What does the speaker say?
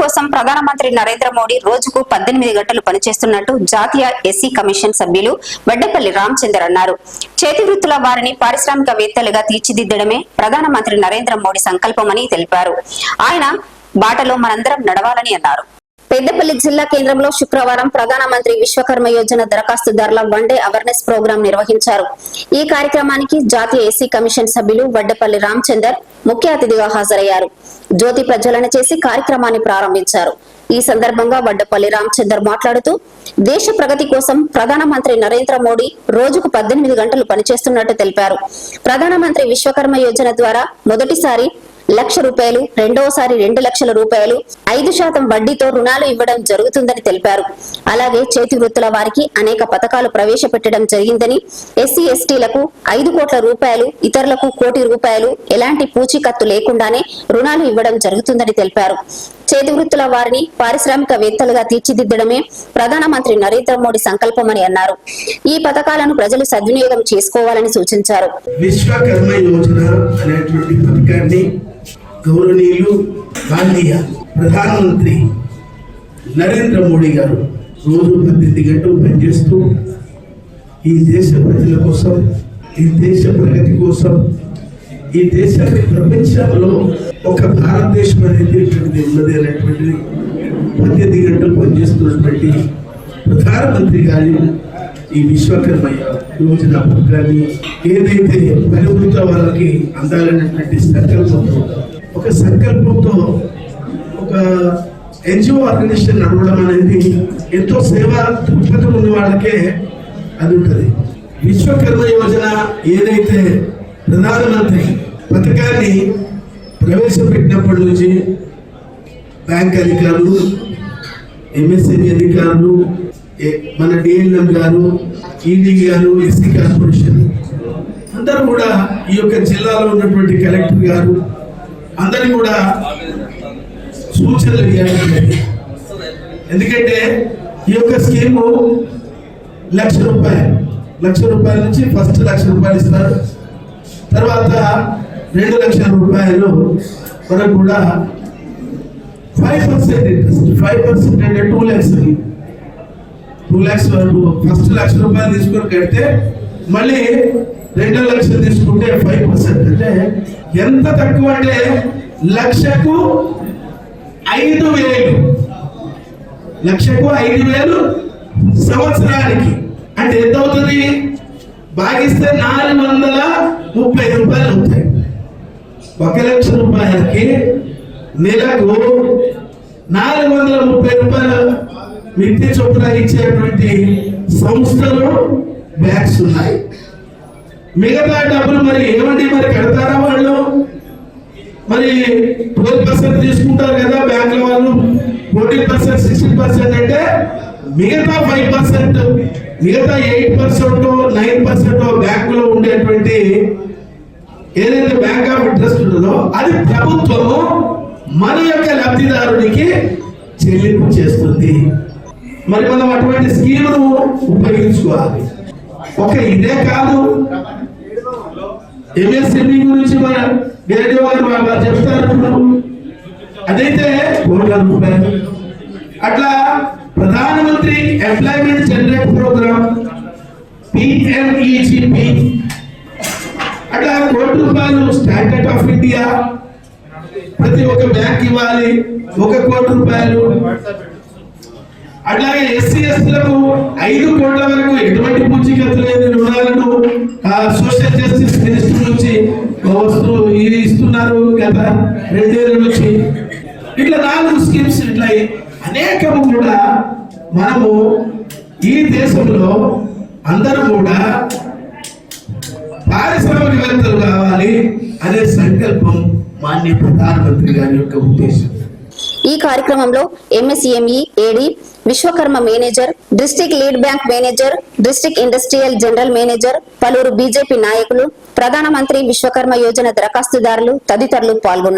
కోసం ప్రధానమంత్రి నరేంద్ర మోడీ రోజుకు పద్దెనిమిది గంటలు పనిచేస్తున్నట్టు జాతీయ ఎస్సీ కమిషన్ సభ్యులు వడ్డేపల్లి రామచందర్ అన్నారు. చేతి వృత్తుల వారిని పారిశ్రామికవేత్తలుగా తీర్చిదిద్దడమే ప్రధానమంత్రి నరేంద్ర మోడీ సంకల్పమని తెలిపారు. ఆయన బాటలో మనందరం నడవాలని అన్నారు. పెద్దపల్లి జిల్లా కేంద్రంలో శుక్రవారం ప్రధానమంత్రి విశ్వకర్మ యోజన దరఖాస్తుదారుల వన్డే అవేర్నెస్ ప్రోగ్రాం నిర్వహించారు. ఈ కార్యక్రమానికి జాతీయ ఎస్సీ కమిషన్ సభ్యులు వడ్డపల్లి రామచందర్ ముఖ్య అతిథిగా హాజరయ్యారు. జ్యోతి ప్రజ్వలన చేసి కార్యక్రమాన్ని ప్రారంభించారు. ఈ సందర్భంగా వడ్డపల్లి రామచందర్ మాట్లాడుతూ దేశ ప్రగతి కోసం ప్రధానమంత్రి నరేంద్ర మోడీ రోజుకు పద్దెనిమిది గంటలు పనిచేస్తున్నట్టు తెలిపారు. ప్రధానమంత్రి విశ్వకర్మ యోజన ద్వారా మొదటిసారి లక్ష రూపాయలు రెండవసారి రెండు లక్షల రూపాయలు ఐదు శాతం వడ్డీతో రుణాలు ఇవ్వడం జరుగుతుందని తెలిపారు. అలాగే చేతి వృత్తుల వారికి అనేక పథకాలు ప్రవేశపెట్టడం జరిగిందని ఎస్సీ ఎస్టీలకు ఐదు కోట్ల రూపాయలు ఇతరులకు కోటి రూపాయలు ఎలాంటి పూచీకత్తు లేకుండానే రుణాలు ఇవ్వడం జరుగుతుందని తెలిపారు. చేతి వృత్తుల వారిని పారిశ్రామికవేత్తలుగా తీర్చిదిద్దడమే ప్రధానమంత్రి నరేంద్ర మోడీ సంకల్పమని అన్నారు. ఈ పథకాలను ప్రజలు సద్వినియోగం చేసుకోవాలని సూచించారు. విశ్వకర్మ యోజన అనేటువంటి పథకాన్ని గౌరవనీయులు గాంధీయ ప్రధానమంత్రి నరేంద్ర మోడీ గారు రోజు పద్దెనిమిది గంటలు పనిచేస్తూ ఈ దేశ ప్రజల కోసం ఈ దేశ ప్రగతి కోసం ఈ దేశ ప్రపంచంలో ఒక భారతదేశం అనేటువంటిది ఉన్నది అనేటువంటిది పద్దెనిమిది గంటలు పనిచేస్తున్నటువంటి ప్రధానమంత్రి గారి ఈ విశ్వకర్మ యోజన పథకాన్ని ఏదైతే పరివృత వాళ్ళకి అందాలనేటువంటి సంకల్పంతో ఒక సంకల్పంతో ఒక ఎన్జిఓ ఆర్గనైజేషన్ నడవడం అనేది ఎంతో సేవా దృక్పథం ఉన్న వాళ్ళకే అది ఉంటుంది. విశ్వకర్మ యోజన ఏదైతే ప్రధానమంత్రి పథకాన్ని ప్రవేశపెట్టినప్పటి నుంచి బ్యాంక్ అధికారులు ఎంఎస్ఎంఈ అధికారులు ఏ- మన డిఎల్ఎం గారు ఈడీ గారు ఎస్సీ కార్పొరేషన్ అందరూ కూడా ఈ యొక్క జిల్లాలో ఉన్నటువంటి కలెక్టర్ గారు అందరినీ కూడా సూచనలు ఇవ్వాలి. ఎందుకంటే ఈ యొక్క స్కీము లక్ష రూపాయలు. లక్ష రూపాయల నుంచి ఫస్ట్ లక్ష రూపాయలు ఇస్తారు. తర్వాత రెండు లక్షల రూపాయలు వరకు కూడా five percent interest five percent అంటే టూ ల్యాక్స్ టూ ల్యాక్స్ వరకు ఫస్ట్ లక్ష రూపాయలు తీసుకొని కడితే మళ్ళీ రెండు లక్షలు తీసుకుంటే ఫైవ్ పర్సెంట్ అంటే ఎంత తక్కువ అంటే లక్షకు ఐదు వేలు. లక్షకు ఐదు వేలు సంవత్సరానికి. అంటే ఎంత అవుతుంది? భాగిస్తే నాలుగు వందల ముప్పై రూపాయలు అవుతాయి. ఒక లక్ష రూపాయలకి నెలకు నాలుగు వందల ముప్పై రూపాయలు వ్యక్తి చొప్పున ఇచ్చేటువంటి సంస్థలు బ్యాంక్స్ ఉన్నాయి. మిగతా డబ్బులు మరి ఏమండి మరి కడతారా వాళ్ళు? మరి ట్వెల్వ్ పర్సెంట్ తీసుకుంటారు కదా బ్యాంకుల వాళ్ళు. ఫోర్టీన్ పర్సెంట్ సిక్స్టీన్ పర్సెంట్ అంటే మిగతా ఫైవ్ పర్సెంట్ మిగతా ఎయిట్ పర్సెంట్ నైన్ పర్సెంట్ బ్యాంకులో ఉండేటువంటి ఏదైతే బ్యాంక్ ఆఫ్ ఇంట్రెస్ట్ ఉంటుందో అది ప్రభుత్వము మన యొక్క లబ్ధిదారునికి చెల్లింపు చేస్తుంది. మరి మనం అటువంటి స్కీమును ఉపయోగించుకోవాలి. ఒక ఇదే కాదు. ఎంఎస్ఎంఈ గురించి మన డేడియో వారు బాగా చెప్తారు అదైతే కోట్ల రూపాయలు. అట్లా ప్రధానమంత్రి ఎంప్లాయ్మెంట్ జనరేట్ ప్రోగ్రామ్ పిఎంఈజిపి అట్లా కోటి రూపాయలు స్టాండర్డ్ ఆఫ్ ఇండియా ప్రతి ఒక్క బ్యాంక్ ఇవ్వాలి. ఒక కోటి రూపాయలు. అట్లాగే ఎస్సీ ఎస్టీలకు ఐదు కోట్ల వరకు ఎటువంటి పూచీకత్తు లేని రుణాలను సోషల్ జస్టిస్ మినిస్టర్ నుంచి వస్తూ ఇది ఇస్తున్నారు గత రెండేళ్ళ నుంచి. ఇట్లా నాలుగు స్కీమ్స్ ఇట్లా అనేకము కూడా మనము ఈ దేశంలో అందరూ కూడా పారిశ్రామికవేత్తలు కావాలి అనే సంకల్పం మాన్య ప్రధానమంత్రి గారి యొక్క ఉద్దేశం. ఈ కార్యక్రమంలో MSME AD Vishwakarma manager district lead bank manager district industrial general manager పలువురు బీజేపీ నాయకులు ప్రధానమంత్రి విశ్వకర్మ యోజన దరఖాస్తుదారులు తదితరులు పాల్గొన్నారు.